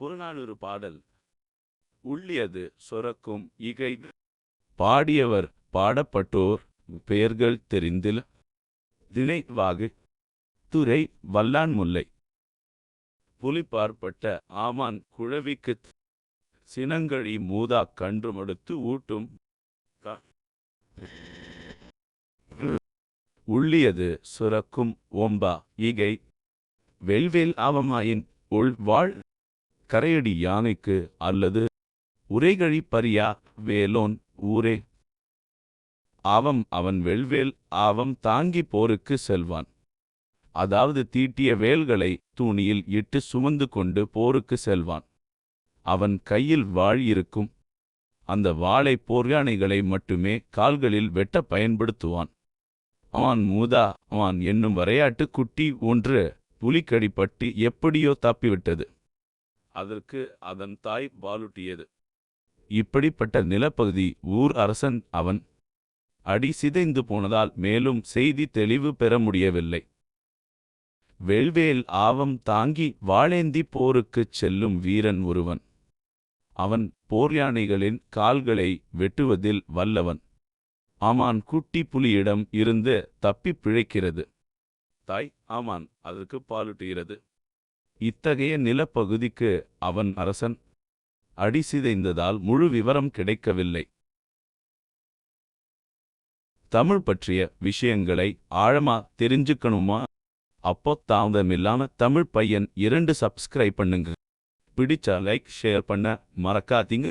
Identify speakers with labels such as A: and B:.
A: புறநானூறு பாடல். உள்ளியது சொரக்கும் இகை. பாடியவர் பாடப்பட்டோர் பெயர்கள் தெரிந்தில். திணைவாகு துறை வல்லான் முல்லை புலிப்பார்ப்பட்ட ஆமான் குழவிக்கு. சினங்கழி மூதா கன்றுமடுத்து ஊட்டும். உள்ளியது சுரக்கும் ஓம்பா ஈகை வெல்வேல் ஆவமாயின் உள் வாழ். கரையடி யானைக்கு அல்லது உரைகழி பரியா வேலோன் ஊரே. ஆவம் அவன் வெல்வேல் ஆவம் தாங்கி போருக்கு செல்வான். அதாவது தீட்டிய வேல்களை தூணியில் இட்டு சுமந்து கொண்டு போருக்கு செல்வான். அவன் கையில் வாள் இருக்கும். அந்த வாளை போர்யானைகளை மட்டுமே கால்களில் வெட்ட பயன்படுத்துவான். அவன் மூதா அவன் என்னும் வரையாட்டு குட்டி ஒன்று புலிக்கடிப்பட்டு எப்படியோ தப்பிவிட்டது. அதற்கு அதன் தாய் பாலூட்டியது. இப்படிப்பட்ட நிலப்பகுதி ஊர் அரசன் அவன். அடி சிதைந்து போனதால் மேலும் செய்தி தெளிவு பெற முடியவில்லை. வெல்வேல் ஆவம் தாங்கி வாழேந்தி போருக்குச் செல்லும் வீரன் ஒருவன். அவன் போர் யானைகளின் கால்களை வெட்டுவதில் வல்லவன். ஆமான் குட்டி புலியிடம் இருந்து தப்பிப் பிழைக்கிறது. தாய் ஆமான் அதற்கு பாலுட்டுகிறது. இத்தகைய நிலப்பகுதிக்கு அவன் அரசன். அடி சிதைந்ததால் முழு விவரம் கிடைக்கவில்லை. தமிழ் பற்றிய விஷயங்களை ஆழமா தெரிஞ்சுக்கணுமா? அப்போ தாமதமில்லாம தமிழ் பையன் இரண்டு சப்ஸ்கிரைப் பண்ணுங்க. பிடிச்சா லைக் ஷேர் பண்ண மறக்காதீங்க.